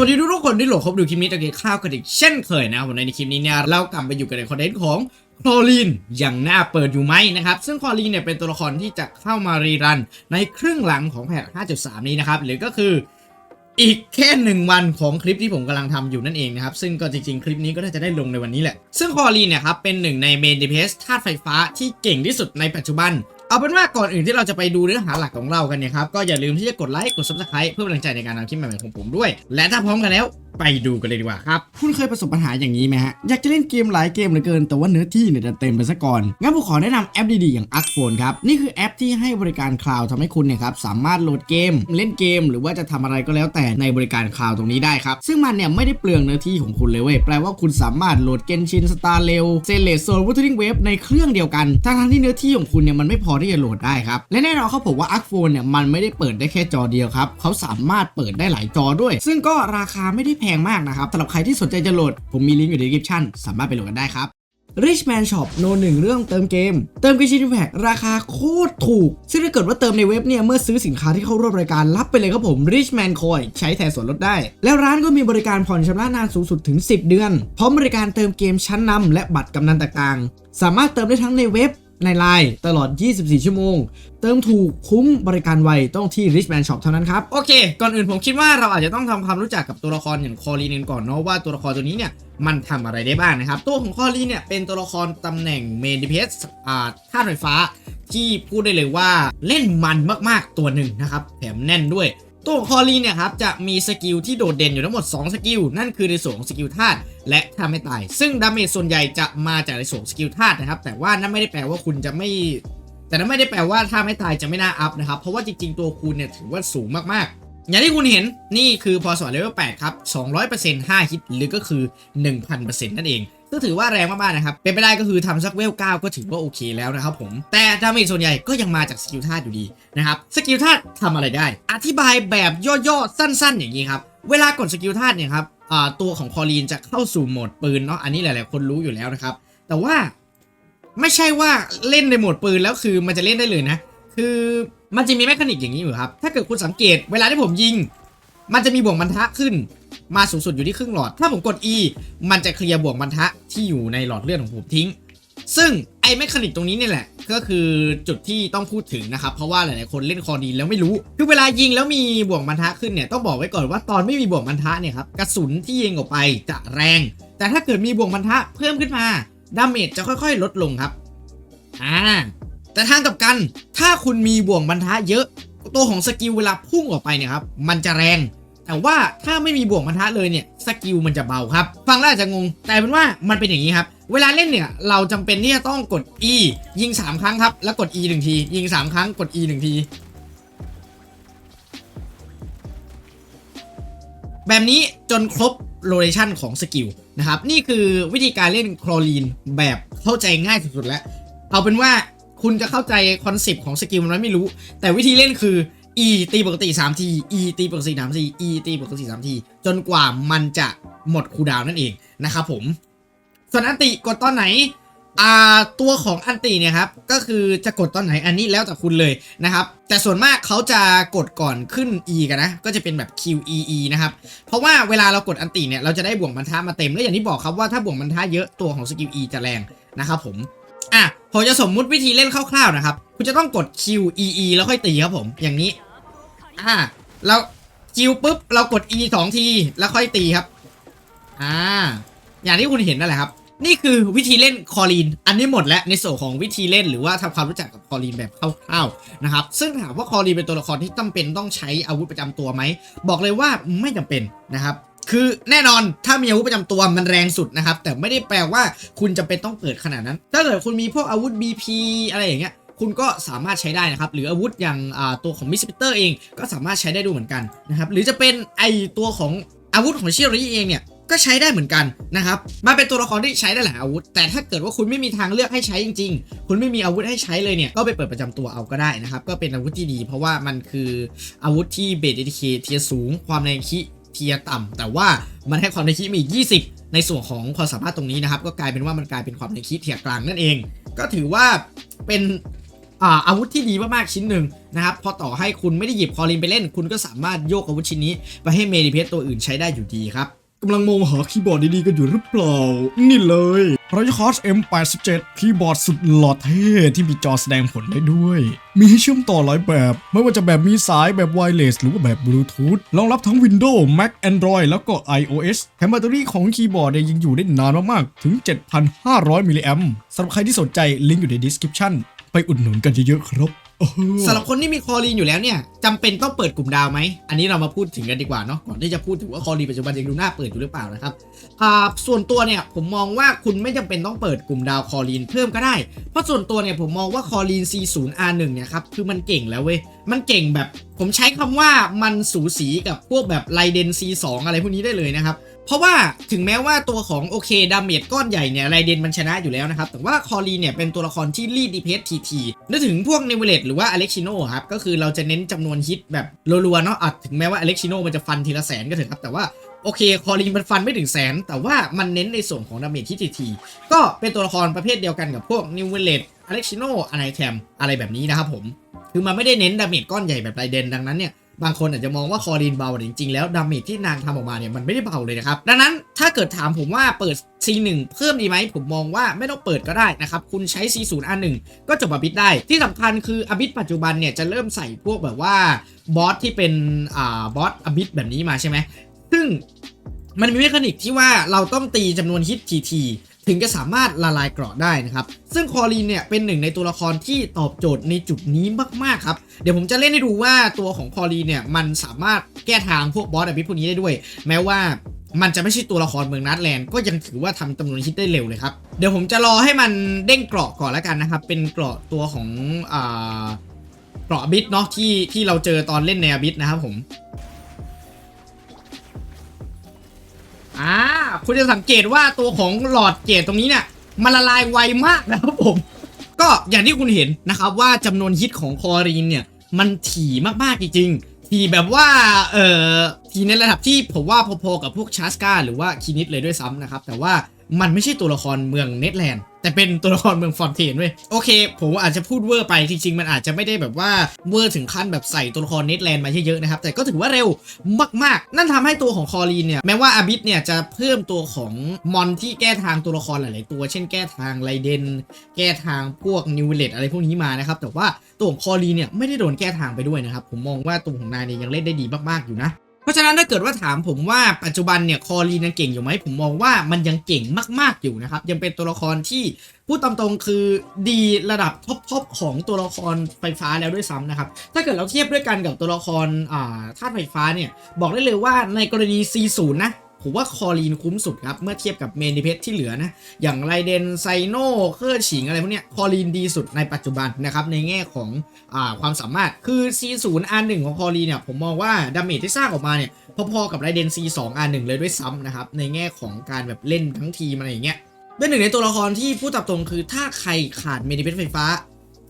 วัสดีทุกคนที่โหลดครบดูคลิปนี้ตะเกียข้าวกันอีกเช่นเคยนะผมในคลิปนี้เนี่ยเรากลับไปอยู่กันในคอนเทนต์ของคลอรีนอย่างน่าเปิดอยู่ไหมนะครับ ซึ่งคลอรีนเนี่ยเป็นตัวละครที่จะเข้ามารีรันในครึ่งหลังของแพท5.3 นี้นะครับ หรือก็คืออีกแค่หนึ่งวันของคลิปที่ผมกำลังทำอยู่นั่นเองนะครับ ซึ่งก็จริงๆ คลิปนี้ก็น่าจะได้ลงในวันนี้แหละ ซึ่งคอรีนเนี่ยครับเป็นหนึ่งในเมน DPS ธาตุไฟฟ้าที่เก่งที่สุดในปัจจุบัน เอาเป็นว่าก่อนอื่นที่เราจะไปดูเนื้อหาหลักของเรากันเนี่ยครับก็อย่าลืมที่จะกดไลค์กดซับสไคร b e เพื่อเป็นกำลังใจในการทำคลิปใหม่ๆของผมด้วย และถ้าพร้อมกันแล้ว ไปดูกันเลยดีกว่าครับ คุณเคยประสบปัญหาอย่างนี้ไหมฮะ อยากจะเล่นเกมหลายเกมเหลือเกิน แต่ว่าเนื้อที่เนี่ยเต็มไปซะก่อน งั้นผมขอแนะนำแอปดีๆ อย่าง a r c p h o n e ครับ นี่คือแอปที่ให้บริการคลาวด์ทำให้คุณเนี่ยครับสามารถโหลดเกม เล่นเกม หรือว่าจะทำอะไรก็แล้วแต่ในบริการคลาวด์ตรงนี้ได้ครับ ซึ่งมันเนี่ยไม่ได้เปลืองเนื้อที่ของคุณเลยเว้ย แปลว่าคุณสามารถโหลดเกนชินสตาร์เรลเซเลสโซลวูทริงเวฟในเครื่องเดียวกัน ทั้งที่เนื้อที่ของคุณเนี่ยมันไม่พอที่จะโหลดได้ครับ และแน่นอนเขาบอกว่า a r c p h o n e เนี่ยมันไม่ได้เปิดได้แค่จอเดียวครับเขาสามารถเปิดได้หลายจอด้วย ซึ่งก็ราคาไม่ได้แพงมากนะครับสำหรับใครที่สนใจจะโหลด ผมมีลิงก์อยู่ใน description สามารถไปโหลดกันได้ครับ Richman Shop โนหนึ่งเรื่องเติมเกม เติมกิชินแพคราคาโคตรถูก ซึ่งถ้าเกิดว่าเติมในเว็บเนี่ย เมื่อซื้อสินค้าที่เข้าร่วมรายการรับไปเลยครับผม Richman Coin ใช้แทนส่วนลดได้ แล้วร้านก็มีบริการผ่อนชำระนานสูงสุดถึง 10 เดือน พร้อมบริการเติมเกมชั้นนำและบัตรกำนันต่างๆ สามารถเติมได้ทั้งในเว็บ ในไลน์ตลอด 24 ชั่วโมง เติมถูกคุ้มบริการไวต้องที่ Richman Shop เท่านั้นครับ โอเค ก่อนอื่นผมคิดว่าเราอาจจะต้องทำความรู้จักกับตัวละครอย่างคอรีนก่อนเนาะว่าตัวละครตัวนี้เนี่ยมันทำอะไรได้บ้างนะครับ ตัวของคอรีนเนี่ยเป็นตัวละครตำแหน่งเมนดิเพสอ่าธาตุไฟฟ้าที่พูดได้เลยว่าเล่นมันมากๆตัวหนึ่งนะครับแถมแน่นด้วย ตัวของคอรีเนี่ยครับจะมีสกิลที่โดดเด่นอยู่ทั้งหมด 2 สกิล นั่นคือในส่วนของสกิลธาตุและท่าไม่ตาย ซึ่งดาเมจส่วนใหญ่จะมาจากในส่วนของสกิลธาตุนะครับ แต่ว่านั่นไม่ได้แปลว่าคุณจะไม่ แต่นั่นไม่ได้แปลว่าถ้าไม่ตายจะไม่น่าอัพนะครับ เพราะว่าจริงๆตัวคุณเนี่ยถือว่าสูงมากๆ อย่างที่คุณเห็นนี่คือพอสวรรค์เลเวล8ครับ 200% 5ฮิตหรือก็คือ 1,000%นั่นเองซึ่งถือว่าแรงมากๆนะครับ เป็นไปได้ก็คือทำสักเวล9ก็ถือว่าโอเคแล้วนะครับผม แต่ดาเมจส่วนใหญ่ก็ยังมาจากสกิลธาตุอยู่ดีนะครับ สกิลธาตุทำอะไรได้ อธิบายแบบย่อๆ สั้นๆ อย่างนี้ครับ เวลากดสกิลธาตุเนี่ยครับตัวของคอรีนจะเข้าสู่โหมดปืนเนาะ อันนี้หลายๆ คนรู้อยู่แล้วนะครับ แต่ว่าไม่ใช่ว่าเล่นในโหมดปืนแล้วคือมันจะเล่นได้เลยนะ คือ มันจะมีแมคานิกอย่างนี้อยู่ครับ ถ้าเกิดคุณสังเกตเวลาที่ผมยิง มันจะมีบ่วงบรรทะขึ้น มาสูงสุดอยู่ที่ครึ่งหลอด ถ้าผมกด E มันจะเคลียร์บ่วงบรรทะที่อยู่ในหลอดเลือดของผมทิ้ง ซึ่งไอ้แมคานิกตรงนี้เนี่ยแหละ ก็คือจุดที่ต้องพูดถึงนะครับ เพราะว่าหลายๆคนเล่นคอดีแล้วไม่รู้ คือเวลายิงแล้วมีบ่วงบรรทะขึ้นเนี่ยต้องบอกไว้ก่อนว่าตอนไม่มีบ่วงบรรทะเนี่ยครับกระสุนที่ยิงออกไปจะแรง แต่ถ้าเกิดมีบ่วงบรรทะเพิ่มขึ้นมาดาเมจจะค่อย ๆ ลดลงครับอ่า แต่ทางกับกันถ้าคุณมีบ่วงบรรทะเยอะ ตัวของสกิลเวลาพุ่งออกไปเนี่ยครับมันจะแรง แต่ว่าถ้าไม่มีบ่วงบรรทะเลยเนี่ยสกิลมันจะเบาครับ ฟังแล้วอาจจะงง แต่เป็นว่ามันเป็นอย่างนี้ครับ เวลาเล่นเนี่ยเราจำเป็นที่จะต้องกด E ยิง 3 ครั้งครับ แล้วกด E 1ที ยิง 3 ครั้งกด E 1ทีแบบนี้จนครบโลเคชันของสกิลนะครับ นี่คือวิธีการเล่นคลอรีนแบบเข้าใจง่ายสุดๆแล้ว เอาเป็นว่า คุณจะเข้าใจคอนเซปต์ของสกิลมันไหมไม่รู้ แต่วิธีเล่นคือ E ตีปกติ3ที E ตีปกติ3ที E ตีปกติ3ที จนกว่ามันจะหมดคูดาวนั่นเองนะครับผม ส่วนอันติกดตอนไหนอ่าตัวของอันติเนี่ยครับก็คือจะกดตอนไหนอันนี้แล้วแต่คุณเลยนะครับ แต่ส่วนมากเขาจะกดก่อนขึ้น E กันนะ ก็จะเป็นแบบ QEE นะครับ เพราะว่าเวลาเรากดอันติเนี่ยเราจะได้บ่วงบรรทัดมาเต็ม แล้วอย่างที่บอกครับว่าถ้าบ่วงบรรทัดเยอะตัวของสกิล E จะแรงนะครับผม อะผมจะสมมุติวิธีเล่นคร่าวๆนะครับ คุณจะต้องกด Q E E แล้วค่อยตีครับผม อย่างนี้ อ่าแล้วคิวปุ๊บ เรากด E สองที แล้วค่อยตีครับ อ่า อย่างที่คุณเห็นนั่นแหละครับ นี่คือวิธีเล่นคอรีน อันนี้หมดแล้วในส่วนของวิธีเล่นหรือว่าทำความรู้จักกับคอรีนแบบคร่าวๆนะครับ ซึ่งถามว่าคอรีนเป็นตัวละครที่จำเป็นต้องใช้อาวุธประจำตัวไหม บอกเลยว่าไม่จำเป็นนะครับ คือแน่นอนถ้ามีอาวุธประจำตัวมันแรงสุดนะครับ แต่ไม่ได้แปลว่าคุณจำเป็นต้องเปิดขนาดนั้น ถ้าเกิดคุณมีพวกอาวุธ BP อะไรอย่างเงี้ยคุณก็สามารถใช้ได้นะครับ หรืออาวุธอย่างตัวของมิสเตอร์เองก็สามารถใช้ได้ดูเหมือนกันนะครับหรือจะเป็นไอตัวของอาวุธของเชิโริเองเนี่ยก็ใช้ได้เหมือนกันนะครับมันเป็นตัวละครที่ใช้ได้หลายอาวุธ แต่ถ้าเกิดว่าคุณไม่มีทางเลือกให้ใช้จริง ๆ คุณไม่มีอาวุธให้ใช้เลยเนี่ย ก็ไปเปิดประจำตัวเอาก็ได้นะครับ ก็เป็นอาวุธที่ดี เพราะว่ามันคืออาวุธที่เบสเอทีเคเทียสูง ความแรงคิ เทียต่ำแต่ว่ามันให้ความในคิมี 20 ในส่วนของความสามารถตรงนี้นะครับ ก็กลายเป็นว่ามันกลายเป็นความในคิเทียกลางนั่นเอง ก็ถือว่าเป็นอาอาวุธที่ดีมากๆชิ้นหนึ่งนะครับ พอต่อให้คุณไม่ได้หยิบคอลินไปเล่น คุณก็สามารถโยกอาวุธชิ้นนี้ ไปให้เมดิเพสตัวอื่นใช้ได้อยู่ดีครับ กำลังมองหาคีย์บอร์ดดีๆกันอยู่หรือเปล่า นี่เลยร y ยคอส M87 คีย์บอร์ดสุดหล่อเท่ที่มีจอแสดงผลได้ด้วย มีให้เชื่อมต่อหลายแบบ ไม่ว่าจะแบบมีสายแบบไวเลสหรือว่าแบบบลูทูธรองรับทั้ง Windows Mac Android แล้วก็ iOS แถมแบตเตอรี่ของคีย์บอร์ดเนี่ยยังอยู่ได้นานมากๆ ถึง 7,500มิลลิแอมป์สำหรับใครที่สนใจลิงก์อยู่ใน description ไปอุดหนุนกันเยอะๆครับสำหรับคนที่มีคอรีนอยู่แล้วเนี่ยจำเป็นต้องเปิดกลุ่มดาวไหม อันนี้เรามาพูดถึงกันดีกว่าเนาะก่อนที่จะพูดถึงว่าคอรีนปัจจุบันยังดูน่าเปิดอยู่หรือเปล่านะครับอ่าส่วนตัวเนี่ยผมมองว่าคุณไม่จำเป็นต้องเปิดกลุ่มดาวคอรีนเพิ่มก็ได้ เพราะส่วนตัวเนี่ยผมมองว่าคอรีน C0R1 เนี่ยครับคือมันเก่งแล้วเว้ยมันเก่งแบบ ผมใช้คำว่ามันสูสีกับพวกแบบไลเดน C2 อะไรพวกนี้ได้เลยนะครับ เพราะว่าถึงแม้ว่าตัวของโอเคดาเมจก้อนใหญ่เนี่ยไรเดนมันชนะอยู่แล้วนะครับ แต่ว่าคอรีเนี่ยเป็นตัวละครที่รีดดีเพสทีทีนึกถึงพวกเนเวเลตหรือว่าอเล็กชิโนครับ ก็คือเราจะเน้นจำนวนฮิตแบบรัวๆเนาะอะถึงแม้ว่าอเล็กชิโนมันจะฟันทีละแสนก็เถอะครับ แต่ว่าโอเคคอรีมันฟันไม่ถึงแสน แต่ว่ามันเน้นในส่วนของดาเมจที่ทีทีก็เป็นตัวละครประเภทเดียวกันกับพวกนิเวเลตอเล็กชิโนอไนแทมอะไรแบบนี้นะครับผม คือมันไม่ได้เน้นดาเมจก้อนใหญ่แบบไรเดนดังนั้นเนี่ย บางคนอาจจะมองว่าคอรีนเบาแต่จริงๆแล้วดาเมจที่นางทำออกมาเนี่ยมันไม่ได้เบาเลยนะครับ ดังนั้นถ้าเกิดถามผมว่าเปิด C1 เพิ่มดีไหม ผมมองว่าไม่ต้องเปิดก็ได้นะครับ คุณใช้ C0 R1 ก็จบอบิทได้ ที่สำคัญคืออบิทปัจจุบันเนี่ยจะเริ่มใส่พวกแบบว่าบอสที่เป็นอ่าบอสอบิทแบบนี้มาใช่ไหมซึ่งมันมีเมคานิกที่ว่าเราต้องตีจำนวนฮิตทีที ถึงจะสามารถละลายเกราะได้นะครับ ซึ่งคอรีนเนี่ยเป็นหนึ่งในตัวละครที่ตอบโจทย์ในจุดนี้มากๆครับ เดี๋ยวผมจะเล่นให้ดูว่าตัวของคอรีนเนี่ยมันสามารถแก้ทางพวกบอสแบบพวกนี้ได้ด้วย แม้ว่ามันจะไม่ใช่ตัวละครเมืองนัดแลนด์ก็ยังถือว่าทำจำนวนฮิตได้เร็วเลยครับ เดี๋ยวผมจะรอให้มันเด้งเกราะก่อนแล้วกันนะครับ เป็นเกราะตัวของอ่าเกราะบิทเนาะที่ที่เราเจอตอนเล่นในบิทนะครับผมอ่า คุณจะสังเกตว่าตัวของหลอดเกตตรงนี้เนี่ยมันละลายไวมากนะครับผม ก็อย่างที่คุณเห็นนะครับว่าจำนวนฮิตของคอรีนเนี่ยมันถี่มากๆจริงๆถี่แบบว่าเอ่อถี่ในระดับที่ผมว่าพอๆกับพวกชาสกาหรือว่าคินิดเลยด้วยซ้ำนะครับ แต่ว่า มันไม่ใช่ตัวละครเมืองเนเธอร์แลนด์แต่เป็นตัวละครเมืองฟอนเทนเว้ยโอเค ผมอาจจะพูดเวอร์ไปจริงๆ มันอาจจะไม่ได้แบบว่าเวอร์ถึงขั้นแบบใส่ตัวละครเนเธอร์แลนด์มาเยอะๆนะครับแต่ก็ถือว่าเร็วมากๆ นั่นทำให้ตัวของคอรีนเนี่ยแม้ว่าอาบิสเนี่ยจะเพิ่มตัวของมอนที่แก้ทางตัวละครหลายๆตัว เช่นแก้ทางไรเดนแก้ทางพวกนิวเลตอะไรพวกนี้มานะครับแต่ว่าตัวของคอรีนเนี่ยไม่ได้โดนแก้ทางไปด้วยนะครับผมมองว่าตัวของนายเนี่ยยังเล่นได้ดีมากๆอยู่นะ ราะฉะนั้นถ้าเกิดว่าถามผมว่าปัจจุบันเนี่ยคอรีนยังเก่งอยู่ไหมผมมองว่ามันยังเก่งมาก ๆอยู่นะครับ ยังเป็นตัวละครที่พูดตามตรงคือดีระดับท็อปๆของตัวละครไฟฟ้าแล้วด้วยซ้ำนะครับ ถ้าเกิดเราเทียบด้วยกันกับตัวละครอ่าธาตุไฟฟ้าเนี่ยบอกได้เลยว่าในกรณี C0 นะ ผมว่าคอรีนคุ้มสุดครับ เมื่อเทียบกับเมนิเพที่เหลือนะ อย่างไรเดนไซโนเคอร์ฉิงอะไรพวกเนี้ยคอรีนดีสุดในปัจจุบันนะครับ ในแง่ของอาความสามารถคือ C0 R1 ของคอรีนเนี่ยผมมองว่าดาเมจที่สร้างออกมาเนี่ยพอๆกับไรเดน C2 R1 เลยด้วยซ้ำนะครับ ในแง่ของการแบบเล่นทั้งทีมอะไรอย่างเงี้ยเป็นหนึ่งในตัวละครที่พูดตามตรงคือถ้าใครขาดเมดิเพไฟฟ้า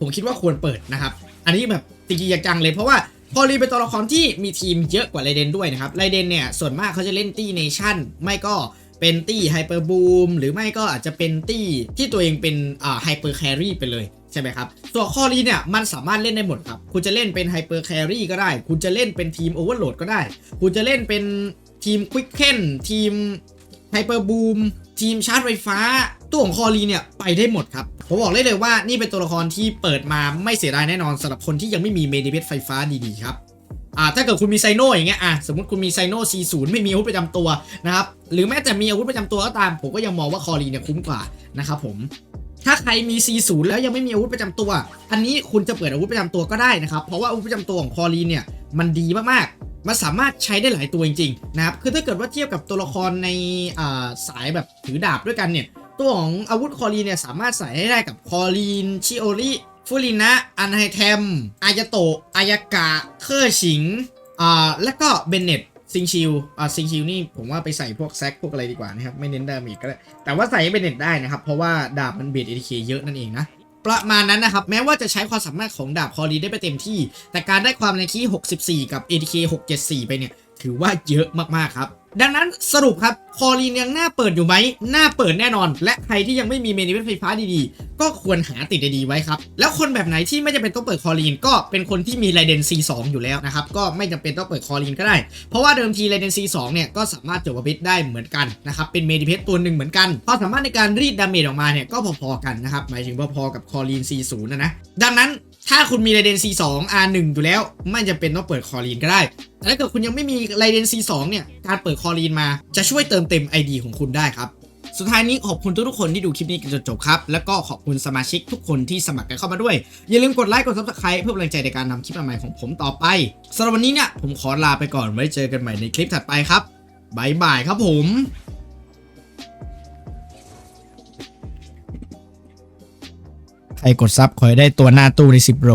ผมคิดว่าควรเปิดนะครับ อันนี้แบบจริงจังเลยเพราะว่า พอรีเป็นตัวละครที่มีทีมเยอะกว่าไรเดนด้วยนะครับไรเดนเนี่ยส่วนมากเขาจะเล่นตี้เนชั่นไม่ก็เป็นตี้ไฮเปอร์บูมหรือไม่ก็อาจจะเป็นตี้ที่ตัวเองเป็นอ่าไฮเปอร์แครี่ไปเลยใช่ไหมครับส่วนคอรีเนี่ยมันสามารถเล่นได้หมดครับ คุณจะเล่นเป็นไฮเปอร์แครี่ก็ได้ คุณจะเล่นเป็นทีมโอเวอร์โหลดก็ได้ คุณจะเล่นเป็นทีมควิกเคนทีมไฮเปอร์บูมทีมชาร์จไฟฟ้า ตัวของคอรีเนี่ยไปได้หมดครับ ผมบอกได้เลยว่านี่เป็นตัวละครที่เปิดมาไม่เสียดายแน่นอนสำหรับคนที่ยังไม่มีเมดิเพสไฟฟ้าดีๆครับอ่าถ้าเกิดคุณมีไซโนอย่างเงี้ยอะสมมติคุณมีไซโน C0 ไม่มีอาวุธประจำตัวนะครับหรือแม้แต่มีอาวุธประจำตัวก็ตาม ผมก็ยังมองว่าคอรีเนี่ยคุ้มกว่านะครับผมถ้าใครมี C0 แล้วยังไม่มีอาวุธประจำตัว อันนี้คุณจะเปิดอาวุธประจำตัวก็ได้นะครับเพราะว่าอาวุธประจำตัวของคอรีเนี่ยมันดีมากๆ มันสามารถใช้ได้หลายตัวจริงๆนะครับคือถ้าเกิดว่าเทียบกับตัวละครในอ่าสายแบบถือดาบด้วยกันเนี่ย ตัวของอาวุธคอรีนเนี่ยสามารถใส่ให้ได้กับคอรีนชิโอริฟูรินะ อันไฮเทม อายโตะ อายากะ เคอร์ฉิง อ่า แล้วก็เบนเน็ตซิงชิลอ่า ซิงชิลนี่ผมว่าไปใส่พวกแซกพวกอะไรดีกว่านะครับ ไม่เน้นดาเมจก็ได้ แต่ว่าใส่ให้เบนเน็ตได้นะครับ เพราะว่าดาบมันเบียดเอทีเคเยอะนั่นเองนะ ประมาณนั้นนะครับ แม้ว่าจะใช้ความสามารถของดาบคอรีได้ไปเต็มที่ แต่การได้ความในคี64 กับ ATK 674 ไปเนี่ย ถือว่าเยอะมากๆครับ ดังนั้นสรุปครับคอลีนยังน่าเปิดอยู่ไหมน่าเปิดแน่นอน และใครที่ยังไม่มีเมนิเวทไฟฟ้าดีๆ ก็ควรหาติดดีๆไว้ครับ แล้วคนแบบไหนที่ไม่จำเป็นต้องเปิดคอลีน ก็เป็นคนที่มีไรเดน C2 อยู่แล้วนะครับ ก็ไม่จำเป็นต้องเปิดคอลีนก็ได้ เพราะว่าเดิมทีไรเดน C2 เนี่ยก็สามารถจบกับเพชรได้เหมือนกันนะครับ เป็นเมดิเพชรตัวหนึ่งเหมือนกันความสามารถในการรีดดาเมจออกมาเนี่ยก็พอๆกันนะครับหมายถึงพอๆกับคอลีน C0 นะนะดังนั้น ถ้าคุณมีไรเดน C2 R1 อยู่แล้ว ไม่จำเป็นต้องเปิดคอลีนก็ได้ แต่ถ้าเกิดคุณยังไม่มีไรเดน C2 เนี่ย การเปิดคอลีนมาจะช่วยเติมเต็ม ID ของคุณได้ครับ สุดท้ายนี้ขอบคุณทุกๆคนที่ดูคลิปนี้จนจบครับ แล้วก็ขอบคุณสมาชิกทุกคนที่สมัครกันเข้ามาด้วย อย่าลืมกดไลค์ กด subscribe เพื่อเป็นกำลังใจในการทำคลิปใหม่ๆของผมต่อไปสำหรับวันนี้เนี่ยผมขอลาไปก่อนไว้เจอกันใหม่ในคลิปถัดไปครับบายบายครับผม ใครกดซับขอให้ได้ตัวหน้าตู้ใน10โร